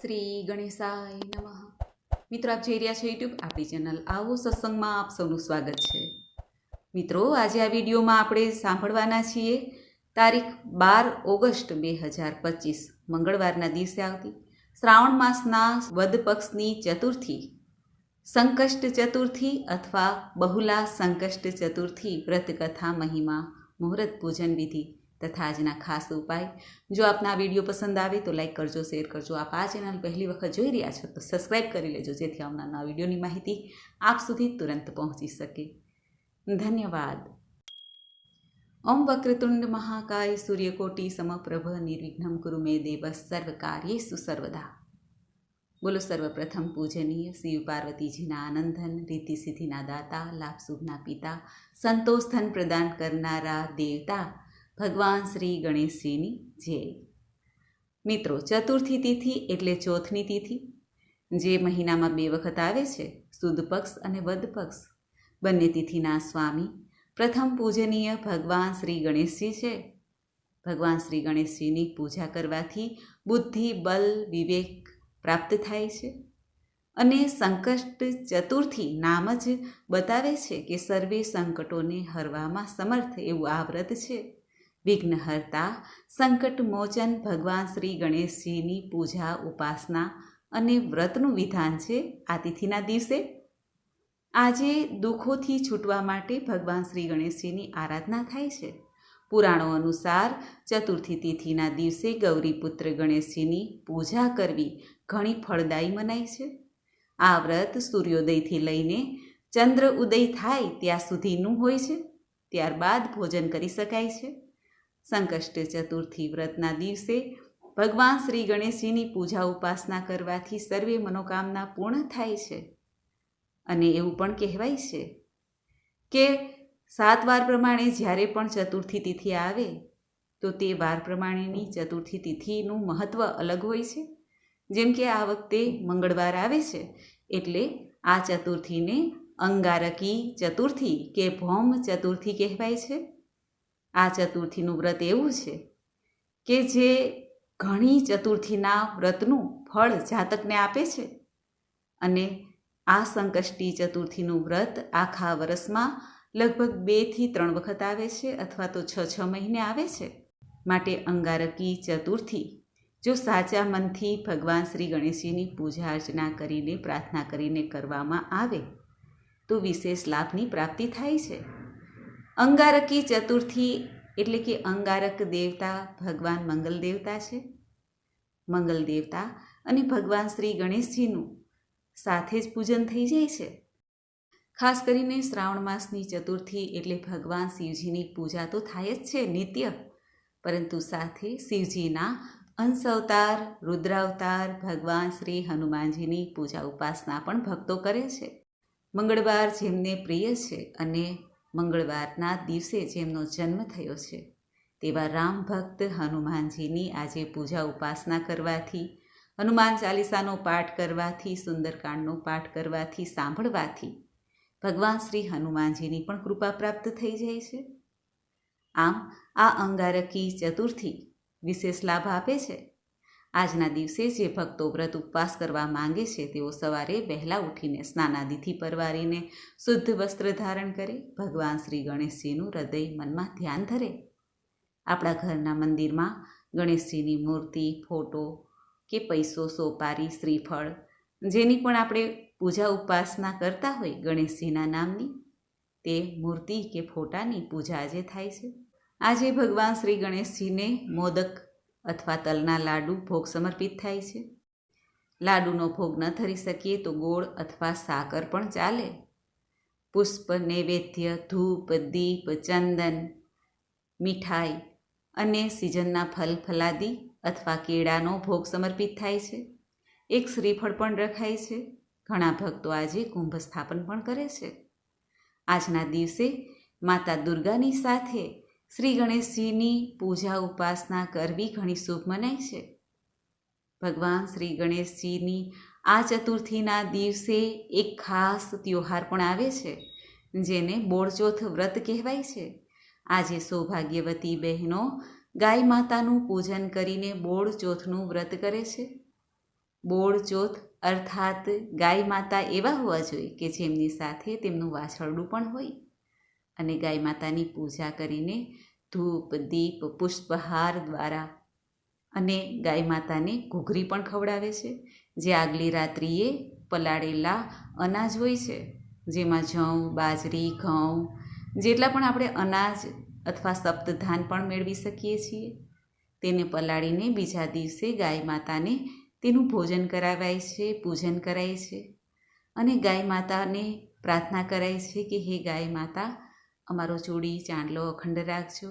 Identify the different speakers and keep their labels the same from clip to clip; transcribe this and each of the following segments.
Speaker 1: શ્રી ગણેશાય નમઃ. મિત્રો, આપ જોઈ રહ્યા છો યુટ્યુબ આપણી ચેનલ આવો સત્સંગમાં આપ સૌનું સ્વાગત છે. મિત્રો, આજે આ વિડીયોમાં આપણે સાંભળવાના છીએ તારીખ બાર ઓગસ્ટ બે હજાર પચીસ, મંગળવારના દિવસે આવતી શ્રાવણ માસના વદ પક્ષની ચતુર્થી. સંકષ્ટ ચતુર્થી અથવા બહુલા સંકષ્ટ ચતુર્થી વ્રતકથા મહિમા મુહૂર્ત પૂજન વિધિ. તથા આજના ખાસ ઉપાય. જો આપના આ વીડિયો પસંદ આવે તો લાઈક કરજો, શેર કરજો. આપ આ ચેનલ પહેલી વખત જોઈ રહ્યા છો તો સબસ્ક્રાઈબ કરી લેજો, જેથી આવનારના વિડીયોની માહિતી આપ સુધી તુરંત પહોંચી શકે. ધન્યવાદ. ઓમ વક્રતુંડ મહાકાય સૂર્યકોટી સમપ્રભ નિર્વિઘ્નમ કુરુ મે દેવ સર્વ કાર્યેસુ સર્વદા. બોલો સર્વપ્રથમ પૂજનીય શિવ પાર્વતીજીના આનંદન, રીતિ સિદ્ધિના દાતા, લાભ શુભના પિતા, સંતોષ ધન પ્રદાન કરનારા દેવતા ભગવાન શ્રી ગણેશજીની જય. મિત્રો, ચતુર્થી તિથિ એટલે ચોથની તિથિ, જે મહિનામાં બે વખત આવે છે સુદ પક્ષ અને વદ પક્ષ. બંને તિથિના સ્વામી પ્રથમ પૂજનીય ભગવાન શ્રી ગણેશજી છે. ભગવાન શ્રી ગણેશજીની પૂજા કરવાથી બુદ્ધિ, બલ, વિવેક પ્રાપ્ત થાય છે. અને સંકષ્ટ ચતુર્થી નામ જ બતાવે છે કે સર્વે સંકટોને હરવામાં સમર્થ એવું આ વ્રત છે. વિઘ્નહર્તા સંકટ મોચન ભગવાન શ્રી ગણેશજીની પૂજા, ઉપાસના અને વ્રતનું વિધાન છે આ તિથિના દિવસે. આજે દુઃખોથી છૂટવા માટે ભગવાન શ્રી ગણેશજીની આરાધના થાય છે. પુરાણો અનુસાર ચતુર્થી તિથિના દિવસે ગૌરીપુત્ર ગણેશજીની પૂજા કરવી ઘણી ફળદાયી મનાય છે. આ વ્રત સૂર્યોદયથી લઈને ચંદ્ર ઉદય થાય ત્યાં સુધીનું હોય છે. ત્યારબાદ ભોજન કરી શકાય છે. સંકષ્ટ ચતુર્થી વ્રતના દિવસે ભગવાન શ્રી ગણેશજીની પૂજા ઉપાસના કરવાથી સર્વે મનોકામના પૂર્ણ થાય છે. અને એવું પણ કહેવાય છે કે સાત વાર પ્રમાણે જ્યારે પણ ચતુર્થી તિથિ આવે, તો તે વાર પ્રમાણેની ચતુર્થી તિથિનું મહત્ત્વ અલગ હોય છે. જેમ કે આ વખતે મંગળવાર આવે છે, એટલે આ ચતુર્થીને અંગારકી ચતુર્થી કે ભૌમ ચતુર્થી કહેવાય છે. આ ચતુર્થીનું વ્રત એવું છે કે જે ઘણી ચતુર્થીના વ્રતનું ફળ જાતકને આપે છે. અને આ સંકષ્ટી ચતુર્થીનું વ્રત આખા વર્ષમાં લગભગ બેથી ત્રણ વખત આવે છે અથવા તો છ છ મહિને આવે છે. માટે અંગારકી ચતુર્થી, જો સાચા મનથી ભગવાન શ્રી ગણેશજીની પૂજા અર્ચના કરીને પ્રાર્થના કરીને કરવામાં આવે, તો વિશેષ લાભની પ્રાપ્તિ થાય છે. અંગારકી ચતુર્થી એટલે કે અંગારક દેવતા ભગવાન મંગલ દેવતા છે. મંગલ દેવતા અને ભગવાન શ્રી ગણેશજીનું સાથે જ પૂજન થઈ જાય છે. ખાસ કરીને શ્રાવણ માસની ચતુર્થી એટલે ભગવાન શિવજીની પૂજા તો થાય જ છે નિત્ય. પરંતુ સાથે શિવજીના અંશ અવતાર રુદ્રાવતાર, ભગવાન શ્રી હનુમાનજીની પૂજા ઉપાસના પણ ભક્તો કરે છે. મંગળવાર જેમને પ્રિય છે અને મંગળવારના દિવસે જેમનો જન્મ થયો છે. તેવા રામ ભક્ત હનુમાનજીની આજે પૂજા ઉપાસના કરવાથી, હનુમાન ચાલીસાનો પાઠ કરવાથી, સુંદરકાંડનો પાઠ કરવાથી, સાંભળવાથી ભગવાન શ્રી હનુમાનજીની પણ કૃપા પ્રાપ્ત થઈ જાય છે. આમ આ અંગારકી ચતુર્થી વિશેષ લાભ આપે છે? આજના દિવસે જે ભક્તો વ્રત ઉપવાસ કરવા માંગે છે, તેઓ સવારે વહેલા ઉઠીને સ્નાનાદિથી પરવારીને શુદ્ધ વસ્ત્ર ધારણ કરે. ભગવાન શ્રી ગણેશજીનું હૃદય મનમાં ધ્યાન ધરે. આપણા ઘરના મંદિરમાં ગણેશજીની મૂર્તિ, ફોટો કે પૈસો સોપારી, શ્રીફળ જેની પણ આપણે પૂજા ઉપાસના કરતા હોય ગણેશજીના નામની, તે મૂર્તિ કે ફોટાની પૂજા આજે થાય છે. આજે ભગવાન શ્રી ગણેશજીને મોદક અથવા તલના લાડુ ભોગ સમર્પિત થાય છે. લાડુનો ભોગ ન ધરી શકીએ તો ગોળ અથવા સાકર પણ ચાલે. પુષ્પ, નૈવેદ્ય, ધૂપ, દીપ, ચંદન, મીઠાઈ અને સિઝનના ફલ, ફલાદી અથવા કેળાનો ભોગ સમર્પિત થાય છે. એક શ્રીફળ પણ રખાય છે. ઘણા ભક્તો આજે કુંભ સ્થાપન પણ કરે છે. આજના દિવસે માતા દુર્ગાની સાથે શ્રી ગણેશજીની પૂજા ઉપાસના કરવી ઘણી શુભ મનાય છે. ભગવાન શ્રી ગણેશજીની આ ચતુર્થીના દિવસે એક ખાસ ત્યોહાર પણ આવે છે, જેને બોળચોથ વ્રત કહેવાય છે. આજે સૌભાગ્યવતી બહેનો ગાય માતાનું પૂજન કરીને બોળચોથનું વ્રત કરે છે. બોળચોથ અર્થાત ગાય માતા એવા હોવા જોઈએ કે જેમની સાથે તેમનું વાછરડું પણ હોય. અને ગાય માતાની પૂજા કરીને ધૂપ, દીપ, પુષ્પહાર દ્વારા અને ગાય માતાને ઘૂઘરી પણ ખવડાવે છે. જે આગલી રાત્રિએ પલાળેલા અનાજ હોય છે, જેમાં જવ બાજરી, ઘઉં, જેટલા પણ આપણે અનાજ અથવા સપ્તધાન પણ મેળવી શકીએ છીએ, તેને પલાળીને બીજા દિવસે ગાય માતાને તેનું ભોજન કરાવાય છે, પૂજન કરાય છે. અને ગાય માતાને પ્રાર્થના કરાય છે કે, હે ગાય માતા અમારો ચૂડી ચાંદલો અખંડ રાખજો,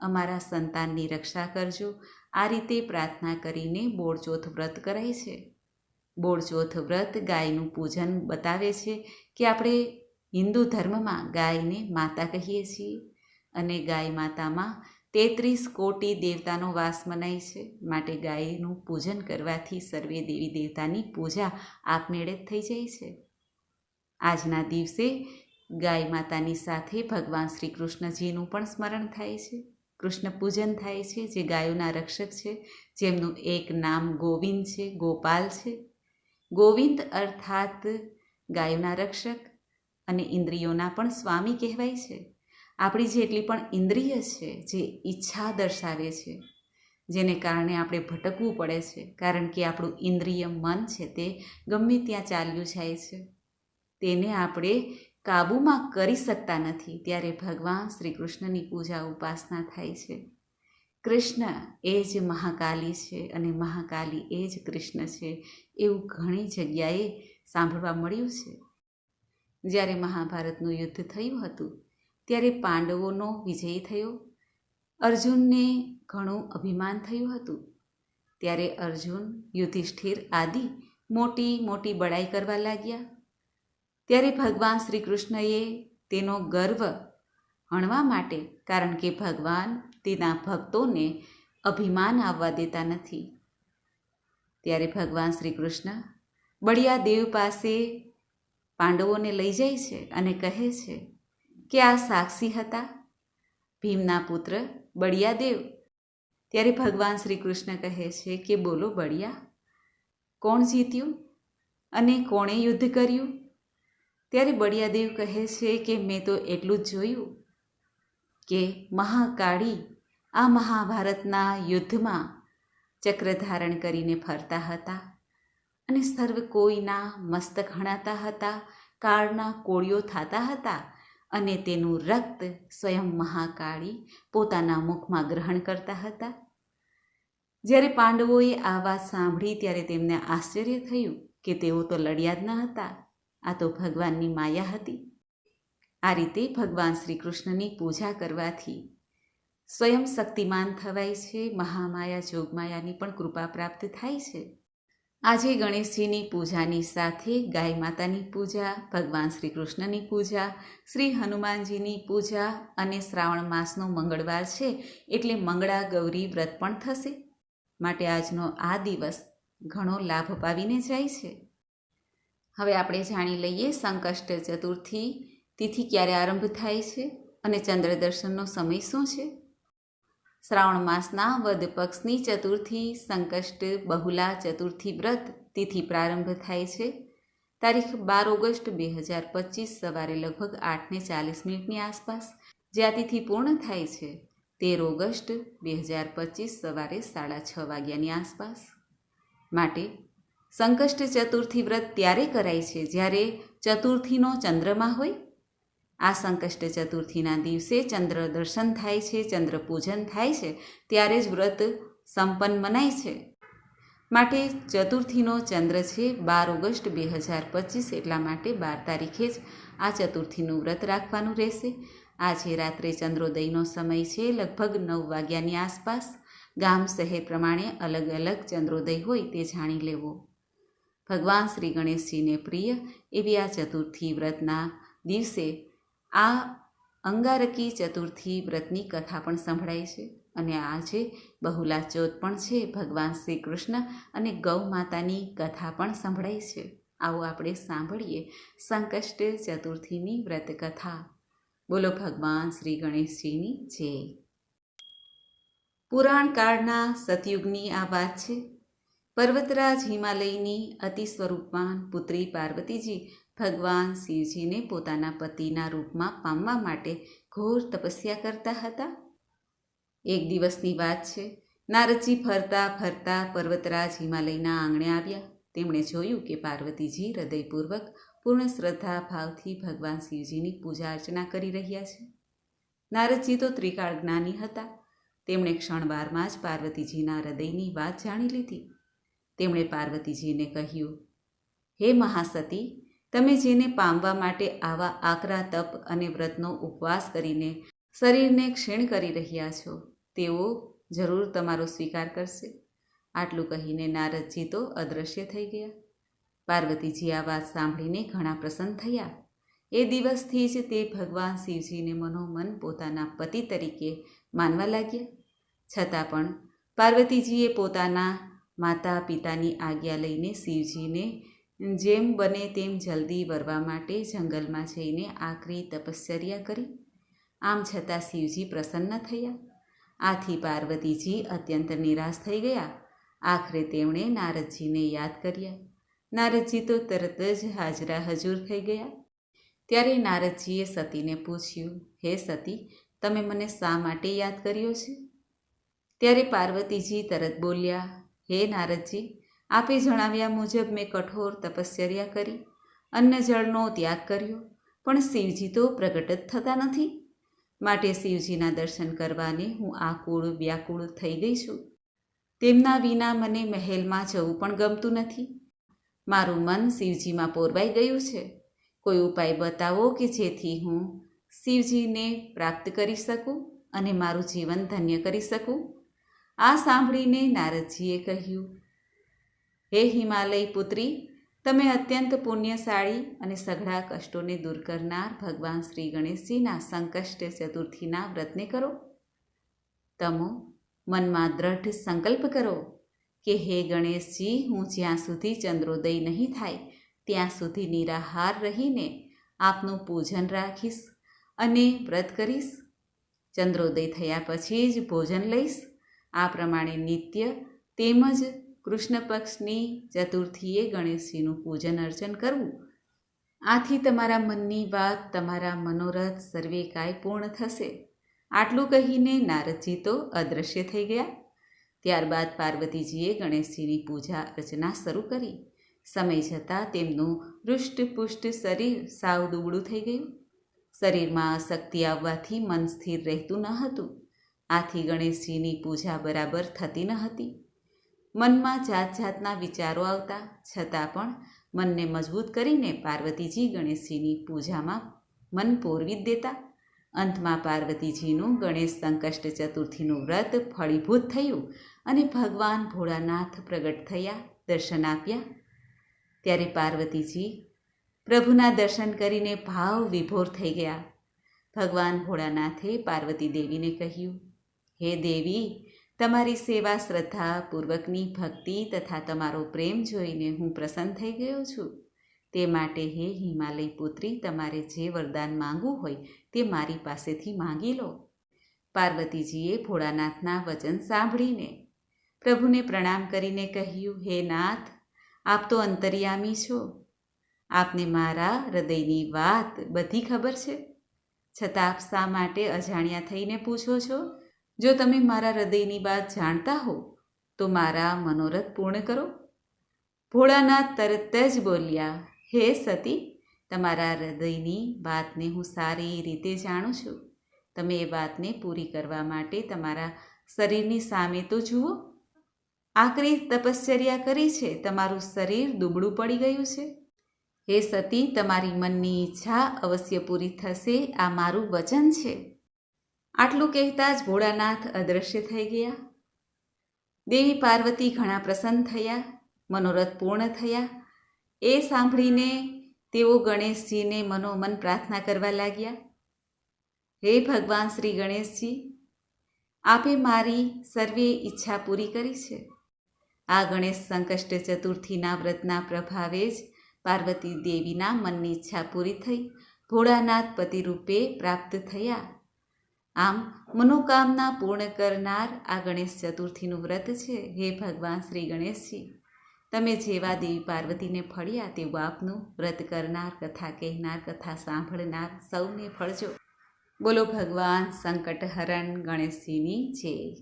Speaker 1: અમારા સંતાનની રક્ષા કરજો. આ રીતે પ્રાર્થના કરીને બોળચોથ વ્રત કરાય છે. બોળચોથ વ્રત ગાયનું પૂજન બતાવે છે કે આપણે હિન્દુ ધર્મમાં ગાયને માતા કહીએ છીએ અને ગાય માતામાં તેત્રીસ કોટી દેવતાનો વાસ મનાય છે. માટે ગાયનું પૂજન કરવાથી સર્વે દેવી દેવતાની પૂજા આપમેળે થઈ જાય છે. આજના દિવસે ગાય માતાની સાથે ભગવાન શ્રી કૃષ્ણજીનું પણ સ્મરણ થાય છે. કૃષ્ણ પૂજન થાય છે, જે ગાયોના રક્ષક છે, જેમનું એક નામ ગોવિંદ છે, ગોપાલ છે. ગોવિંદ અર્થાત ગાયોના રક્ષક અને ઇન્દ્રિયોના પણ સ્વામી કહેવાય છે. આપણી જેટલી પણ ઇન્દ્રિય છે, જે ઈચ્છા દર્શાવે છે, જેને કારણે આપણે ભટકવું પડે છે, કારણ કે આપણું ઇન્દ્રિય મન છે તે ગમે ત્યાં ચાલ્યું જાય છે. તેને આપણે કાબૂમાં કરી શકતા નથી ત્યારે ભગવાન શ્રી કૃષ્ણની પૂજા ઉપાસના થાય છે. કૃષ્ણ એ જ મહાકાલી છે અને મહાકાલી એ જ કૃષ્ણ છે એવું ઘણી જગ્યાએ સાંભળવા મળ્યું છે. જ્યારે મહાભારતનું યુદ્ધ થયું હતું, ત્યારે પાંડવોનો વિજય થયો. અર્જુનને ઘણું અભિમાન થયું હતું. ત્યારે અર્જુન યુધિષ્ઠિર આદિ મોટી મોટી બડાઈ કરવા લાગ્યા. ત્યારે ભગવાન શ્રી કૃષ્ણએ તેનો ગર્વ હણવા માટે, કારણ કે ભગવાન તેના ભક્તોને અભિમાન આવવા દેતા નથી. ત્યારે ભગવાન શ્રી કૃષ્ણ બળિયા દેવ પાસે પાંડવોને લઈ જાય છે અને કહે છે કે આ સાક્ષી હતા, ભીમના પુત્ર બળિયાદેવ ત્યારે ભગવાન શ્રી કૃષ્ણ કહે છે કે બોલો બળિયા, કોણ જીત્યું અને કોણે યુદ્ધ કર્યું? ત્યારે બળિયાદેવ કહે છે કે મેં તો એટલું જ જોયું કે મહાકાળી આ મહાભારતના યુદ્ધમાં ચક્ર ધારણ કરીને ફરતા હતા અને સર્વ કોઈના મસ્તક હણાતા હતા, કાળના કોળીઓ થતા હતા અને તેનું રક્ત સ્વયં મહાકાળી પોતાના મુખમાં ગ્રહણ કરતા હતા. જ્યારે પાંડવોએ આ વાત સાંભળી ત્યારે તેમને આશ્ચર્ય થયું કે તેઓ તો લડ્યા જ ન હતા. આ તો ભગવાનની માયા હતી. આ રીતે ભગવાન શ્રી કૃષ્ણની પૂજા કરવાથી સ્વયં શક્તિમાન થવાય છે, મહામાયા, જોગમાયાની પણ કૃપા પ્રાપ્ત થાય છે. આજે ગણેશજીની પૂજાની સાથે ગાય માતાની પૂજા, ભગવાન શ્રી કૃષ્ણની પૂજા, શ્રી હનુમાનજીની પૂજા અને શ્રાવણ માસનો મંગળવાર છે એટલે મંગળા ગૌરી વ્રત પણ થશે. માટે આજનો આ દિવસ ઘણો લાભ પાવીને જાય છે. હવે આપણે જાણી લઈએ સંકષ્ટ ચતુર્થી. તિથિ ક્યારે આરંભ થાય છે અને ચંદ્ર દર્શનનો સમય શું છે? શ્રાવણ માસના વદ પક્ષની ચતુર્થી, સંકષ્ટ, બહુલા, ચતુર્થી વ્રત, તિથિ પ્રારંભ થાય છે. તારીખ બાર ઓગસ્ટ બે હજાર પચીસ સવારે લગભગ આઠને ચાલીસ મિનિટની આસપાસ. જે આ તિથિ પૂર્ણ થાય છે તેર ઓગસ્ટ બે હજાર પચીસ સવારે સાડા છ વાગ્યાની આસપાસ. માટે સંકષ્ટ ચતુર્થી વ્રત ત્યારે કરાય છે જ્યારે ચતુર્થીનો ચંદ્રમાં હોય. આ સંકષ્ટ ચતુર્થીના દિવસે ચંદ્ર દર્શન થાય છે, ચંદ્ર પૂજન થાય છે, ત્યારે જ વ્રત સંપન્ન મનાય છે. માટે ચતુર્થીનો ચંદ્ર છે બાર ઓગસ્ટ બે હજાર પચીસ, એટલા માટે બાર તારીખે જ આ ચતુર્થીનું વ્રત રાખવાનું રહેશે. આજે રાત્રે ચંદ્રોદયનો સમય છે, લગભગ નવ વાગ્યાની આસપાસ. ગામ શહેર પ્રમાણે અલગ અલગ ચંદ્રોદય હોય તે જાણી લેવો. ભગવાન શ્રી ગણેશજીને પ્રિય એવી આ ચતુર્થી વ્રતના દિવસે આ અંગારકી ચતુર્થી વ્રતની કથા પણ સંભળાય છે અને આજે બહુલા ચોથ પણ છે. ભગવાન શ્રી કૃષ્ણ અને ગૌ માતાની કથા પણ સંભળાય છે. આવો આપણે સાંભળીએ સંકષ્ટ ચતુર્થીની વ્રત કથા બોલો ભગવાન શ્રી ગણેશજીની જય. પુરાણ કાળના સતયુગની આ વાત છે. પર્વતરાજ હિમાલયની અતિ સ્વરૂપવાન પુત્રી પાર્વતીજી ભગવાન શિવજીને પોતાના પતિના રૂપમાં પામવા માટે ઘોર તપસ્યા કરતા હતા. એક દિવસની વાત છે. નારદજી ફરતા ફરતા પર્વતરાજ હિમાલયના આંગણે આવ્યા. તેમણે જોયું કે પાર્વતીજી હૃદયપૂર્વક પૂર્ણ શ્રદ્ધા ભાવથી ભગવાન શિવજીની પૂજા અર્ચના કરી રહ્યા છે. નારદજી તો ત્રિકાળ જ્ઞાની હતા. તેમણે ક્ષણવારમાં જ પાર્વતીજીના હૃદયની વાત જાણી લીધી. તેમણે પાર્વતીજીને કહ્યું, હે મહાસતી, તમે જેને પામવા માટે આવા આકરા તપ અને વ્રતનો ઉપવાસ કરીને શરીરને ક્ષીણ કરી રહ્યા છો, તેઓ જરૂર તમારો સ્વીકાર કરશે. આટલું કહીને નારદજી તો અદૃશ્ય થઈ ગયા. પાર્વતીજી આ વાત સાંભળીને ઘણા પ્રસન્ન થયા. એ દિવસથી જ તે ભગવાન શિવજીને મનોમન પોતાના પતિ તરીકે માનવા લાગ્યા. છતાં પણ પાર્વતીજીએ પોતાના માતા પિતાની આજ્ઞા લઈને શિવજીને જેમ બને તેમ જલ્દી વરવા માટે જંગલમાં જઈને આકરી તપશ્ચર્યા કરી. આમ છતાં શિવજી પ્રસન્ન થયા. આથી પાર્વતીજી અત્યંત નિરાશ થઈ ગયા. આખરે તેમણે નારદજીને યાદ કર્યા. નારદજી તો તરત જ હાજરા હજૂર થઈ ગયા. ત્યારે નારદજીએ સતીને પૂછ્યું, હે સતી, તમે મને શા માટે યાદ કર્યો છે? ત્યારે પાર્વતીજી તરત બોલ્યા હે નારદજી, આપે જણાવ્યા મુજબ મેં કઠોર તપશ્ચર્યા કરી અન્ન જળનો ત્યાગ કર્યો, પણ શિવજી તો પ્રગટ જ થતા નથી. માટે શિવજીના દર્શન કરવાને હું આકુળ વ્યાકુળ થઈ ગઈ છું. તેમના વિના મને મહેલમાં જવું પણ ગમતું નથી. મારું મન શિવજીમાં પોરવાઈ ગયું છે. કોઈ ઉપાય બતાવો કે જેથી હું શિવજીને પ્રાપ્ત કરી શકું અને મારું જીવન ધન્ય કરી શકું? આ સાંભળીને નારદજીએ કહ્યું, હે હિમાલય પુત્રી, તમે અત્યંત પુણ્યશાળી અને સઘળા કષ્ટોને દૂર કરનાર ભગવાન શ્રી ગણેશજીના સંકષ્ટ ચતુર્થીના વ્રતને કરો. તમો મનમાં દ્રઢ સંકલ્પ કરો કે હે ગણેશજી, હું જ્યાં સુધી ચંદ્રોદય નહીં થાય, ત્યાં સુધી નિરાહાર રહીને આપનું પૂજન રાખીશ અને વ્રત કરીશ. ચંદ્રોદય થયા પછી જ ભોજન લઈશ. આ પ્રમાણે નિત્ય તેમજ કૃષ્ણ પક્ષની ચતુર્થીએ ગણેશજીનું પૂજન અર્ચન કરવું. આથી તમારા મનની વાત, તમારા મનોરથ સર્વે કાંઈ પૂર્ણ થશે. આટલું કહીને નારદજી તો અદૃશ્ય થઈ ગયા. ત્યારબાદ પાર્વતીજીએ ગણેશજીની પૂજા અર્ચના શરૂ કરી. સમય જતાં તેમનું હૃષ્ટપુષ્ટ શરીર સાવ દુબળું થઈ ગયું. શરીરમાં શક્તિ આવવાથી મન સ્થિર રહેતું ન હતું. આથી ગણેશજીની પૂજા બરાબર થતી ન હતી. મનમાં જાત જાતના વિચારો આવતા, છતાં પણ મનને મજબૂત કરીને પાર્વતીજી ગણેશજીની પૂજામાં મન પોરવી જ દેતા. અંતમાં પાર્વતીજીનું ગણેશ સંકષ્ટ ચતુર્થીનું વ્રત ફળીભૂત થયું અને ભગવાન ભોળાનાથ પ્રગટ થયા, દર્શન આપ્યા. ત્યારે પાર્વતીજી પ્રભુના દર્શન કરીને ભાવ વિભોર થઈ ગયા. ભગવાન ભોળાનાથે પાર્વતી દેવીને કહ્યું હે દેવી, તમારી સેવા શ્રદ્ધા, પૂર્વકની ભક્તિ તથા તમારો પ્રેમ જોઈને હું પ્રસન્ન થઈ ગયો છું. તે માટે હે હિમાલય પુત્રી, તમારે જે વરદાન માંગવું હોય તે મારી પાસેથી માંગી લો. પાર્વતીજીએ ભોળાનાથના વચન સાંભળીને પ્રભુને પ્રણામ કરીને કહ્યું, હે નાથ, આપ તો અંતર્યામી છો. આપને મારા હૃદયની વાત બધી ખબર છે. છતાં આપ શા માટે અજાણ્યા થઈને પૂછો છો? જો તમે મારા હૃદયની વાત જાણતા હો, તો મારા મનોરથ પૂર્ણ કરો. ભોળાનાથ તરત જ બોલ્યા, હે સતી, તમારા હૃદયની વાતને હું સારી રીતે જાણું છું. તમે એ વાતને પૂરી કરવા માટે તમારા શરીરની સામે તો જુઓ. આકરી તપશ્ચર્યા કરી છે, તમારું શરીર દુબળું પડી ગયું છે. હે સતી, તમારી મનની ઈચ્છા અવશ્ય પૂરી થશે, આ મારું વચન છે. આટલું કહેતા જ ભોળાનાથ અદૃશ્ય થઈ ગયા. દેવી પાર્વતી ઘણા પ્રસન્ન થયા, મનોરથ પૂર્ણ થયા. એ સાંભળીને તેઓ ગણેશજીને મનોમન પ્રાર્થના કરવા લાગ્યા. હે ભગવાન શ્રી ગણેશજી, આપે મારી સર્વે ઈચ્છા પૂરી કરી છે. આ ગણેશ સંકષ્ટ ચતુર્થીના વ્રતના પ્રભાવે જ પાર્વતી દેવીના મનની ઈચ્છા પૂરી થઈ. ભોળાનાથ પતિ રૂપે પ્રાપ્ત થયા. આમ, મનોકામના પૂર્ણ કરનાર આ ગણેશ ચતુર્થીનું વ્રત છે. હે ભગવાન શ્રી ગણેશજી, તમે જેવા દેવી પાર્વતીને ફળ્યા તેવું આપનું વ્રત કરનાર, કથા કહેનાર, કથા સાંભળનાર સૌને ફળજો. બોલો ભગવાન સંકટહરણ ગણેશજીની જય.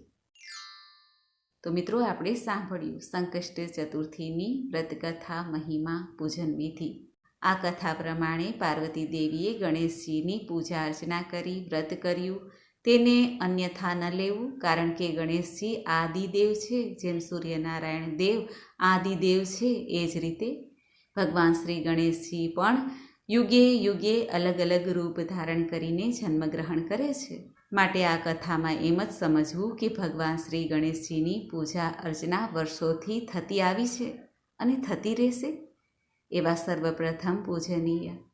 Speaker 1: તો મિત્રો, આપણે સાંભળ્યું સંકષ્ટ ચતુર્થીની વ્રતકથા મહિમા, પૂજન વિધિ. આ કથા પ્રમાણે પાર્વતી દેવીએ ગણેશજીની પૂજા અર્ચના કરી, વ્રત કર્યું. તેને અન્યથા ન લેવું, કારણ કે ગણેશજી આદિદેવ છે, જેમ સૂર્યનારાયણ દેવ આદિદેવ છે, એ જ રીતે. ભગવાન શ્રી ગણેશજી પણ યુગે યુગે અલગ અલગ રૂપ ધારણ કરીને જન્મગ્રહણ કરે છે. માટે આ કથામાં એમ જ સમજવું કે ભગવાન શ્રી ગણેશજીની પૂજા અર્ચના વર્ષોથી થતી આવી છે અને થતી રહેશે. એવા સર્વપ્રથમ પૂજનીય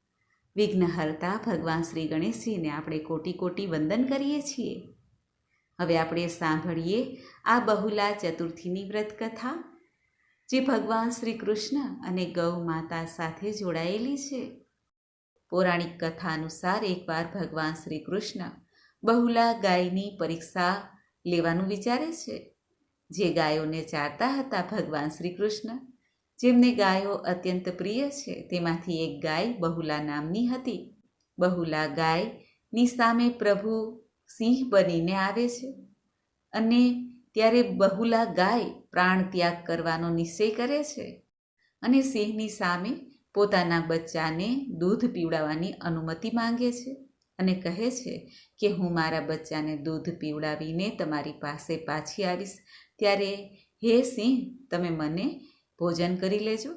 Speaker 1: વિઘ્નહર્તા ભગવાન શ્રી ગણેશજીને આપણે કોટી કોટી વંદન કરીએ છીએ. હવે આપણે સાંભળીએ આ બહુલા ચતુર્થીની વ્રત કથા જે ભગવાન શ્રી કૃષ્ણ અને ગૌ માતા સાથે જોડાયેલી છે. પૌરાણિક કથા અનુસાર એકવાર ભગવાન શ્રી કૃષ્ણ બહુલા ગાયની પરીક્ષા લેવાનું વિચારે છે. જે ગાયોને ચારતા હતા, ભગવાન શ્રી કૃષ્ણ જેમને ગાયો અત્યંત પ્રિય છે, તેમાંથી એક ગાય બહુલા નામની હતી. બહુલા ગાયની સામે પ્રભુ સિંહ બનીને આવે છે અને ત્યારે બહુલા ગાય પ્રાણ ત્યાગ કરવાનો નિશ્ચય કરે છે અને સિંહની સામે પોતાના બચ્ચાને દૂધ પીવડાવવાની અનુમતિ માંગે છે અને કહે છે કે, હું મારા બચ્ચાને દૂધ પીવડાવીને તમારી પાસે પાછી આવીશ. ત્યારે, હે સિંહ, તમે મને ભોજન કરી લેજો.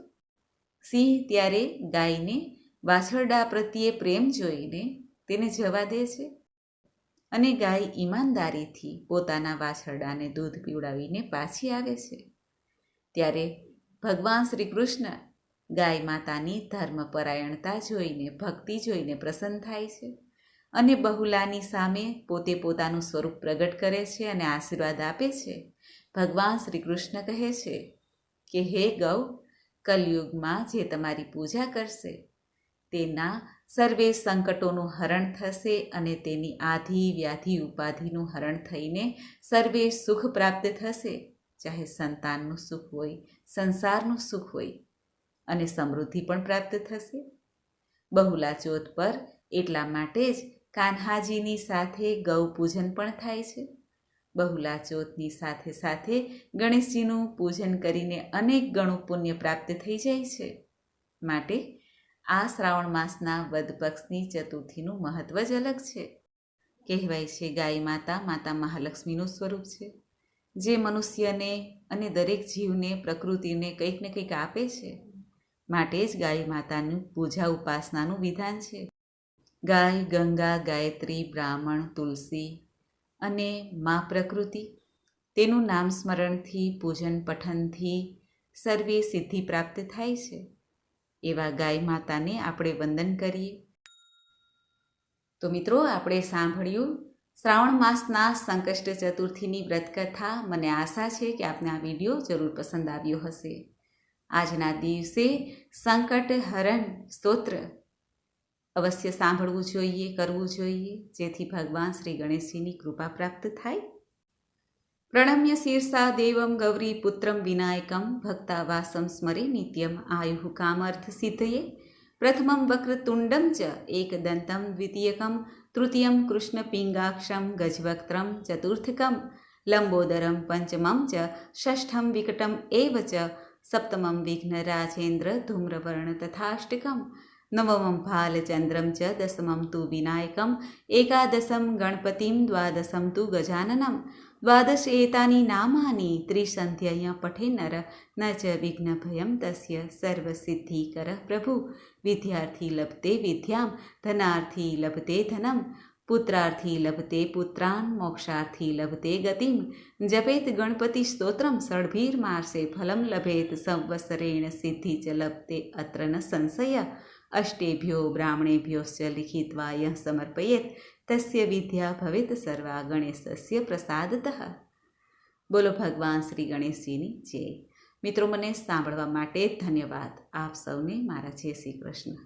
Speaker 1: સિંહ ત્યારે ગાયને વાછરડા પ્રત્યે પ્રેમ જોઈને તેને જવા દે છે. અને ગાય ઈમાનદારીથી પોતાના વાછરડાને દૂધ પીવડાવીને પાછી આવે છે. ત્યારે ભગવાન શ્રી કૃષ્ણ ગાય માતાની ધર્મપરાયણતા જોઈને, ભક્તિ જોઈને પ્રસન્ન થાય છે અને બહુલાની સામે પોતે પોતાનું સ્વરૂપ પ્રગટ કરે છે અને આશીર્વાદ આપે છે. ભગવાન શ્રી કૃષ્ણ કહે છે કે હે ગૌ, કલયુગમાં જે તમારી પૂજા કરશે, તેના સર્વે સંકટોનું હરણ થશે અને તેની આધિ, વ્યાધિ, ઉપાધિનું હરણ થઈને સર્વે સુખ પ્રાપ્ત થશે. ચાહે સંતાનનું સુખ હોય, સંસારનું સુખ હોય, અને સમૃદ્ધિ પણ પ્રાપ્ત થશે. બહુલા ચોથ પર એટલા માટે જ કાન્હાજીની સાથે ગૌ પૂજન પણ થાય છે. બહુલા ચોથની સાથે સાથે ગણેશજીનું પૂજન કરીને અનેક ગણું પુણ્ય પ્રાપ્ત થઈ જાય છે. માટે આ શ્રાવણ માસના વદ પક્ષની ચતુર્થીનું મહત્વ જ અલગ છે. કહેવાય છે ગાય માતા માતા મહાલક્ષ્મીનું સ્વરૂપ છે. જે મનુષ્યને અને દરેક જીવને, પ્રકૃતિને કંઈક ને કંઈક આપે છે. માટે જ ગાય માતાનું પૂજા ઉપાસનાનું વિધાન છે. ગાય, ગંગા, ગાયત્રી, બ્રાહ્મણ, તુલસી અને મા પ્રકૃતિ. તેનું નામ સ્મરણથી, પૂજન પઠનથી સર્વે સિદ્ધિ પ્રાપ્ત થાય છે. એવા ગાય માતાને આપણે વંદન કરીએ. તો મિત્રો, આપણે સાંભળ્યું શ્રાવણ માસના સંકષ્ટ ચતુર્થીની વ્રતકથા. મને આશા છે કે આપને આ વીડિયો જરૂર પસંદ આવ્યો હશે. આજના દિવસે સંકટ હરણ સ્તોત્ર. અવશ્ય સાંભળવું જોઈએ, કરવું જોઈએ. જેથી ભગવાન શ્રી ગણેશજીની કૃપા પ્રાપ્ત થાય. પ્રણમ્ય શીર્ષા દેવમ ગૌરી પુત્રમ વિનાયકમ ભક્તાવાસમ સ્મરે નિત્યમ આયુ કામર્થ સિદ્ધયે. પ્રથમમ વક્રતુંડમ ચ એકદંતમ દ્વિતીયકમ તૃતીયમ કૃષ્ણપિંગાક્ષમ ગજવક્ત્રમ ચતુર્થકમ લંબોદરમ પંચમમ ચ ષષ્ઠમ વિકટમ એવ ચ સપ્તમમ વિઘ્નરાજેન્દ્ર ધૂમ્રવર્ણ તથાષ્ટકમ નવમં ભાલચંદ્રમ ચ દસમમ તુ વિનાયકમ એકાદશમ ગણપતિમ દ્વાદશમ તુ ગજાનનમ દ્વાદશ એતાની નામાની ત્રિસંધ્યય પઠે નર ન ચ વિઘ્નભયમ તસ્ય સર્વસિદ્ધિકર પ્રભુ વિદ્યાર્થી લભતે વિદ્યામ ધનાર્થી લભતે ધનમ પુત્રાર્થી લભતે પુત્રાન મોક્ષાર્થી લભતે ગતિમ જપેત ગણપતિ સ્તોત્રમ ષડભીર્માર્ષે ફલમ લભેત સંવસરેણ સિદ્ધિ ચ લભતે અત્ર ન સંશય અષ્ટેભ્યો બ્રાહ્મણેભ્યોશ્ચ લિખિત્વા યહ સમર્પયેત તસ્ય વિદ્યા ભવિત સર્વા ગણેશસ્ય પ્રસાદતઃ બોલો ભગવાન શ્રી ગણેશજીની જય મિત્રો મને સાંભળવા માટે ધન્યવાદ આપ સૌને મારા જય શ્રી કૃષ્ણ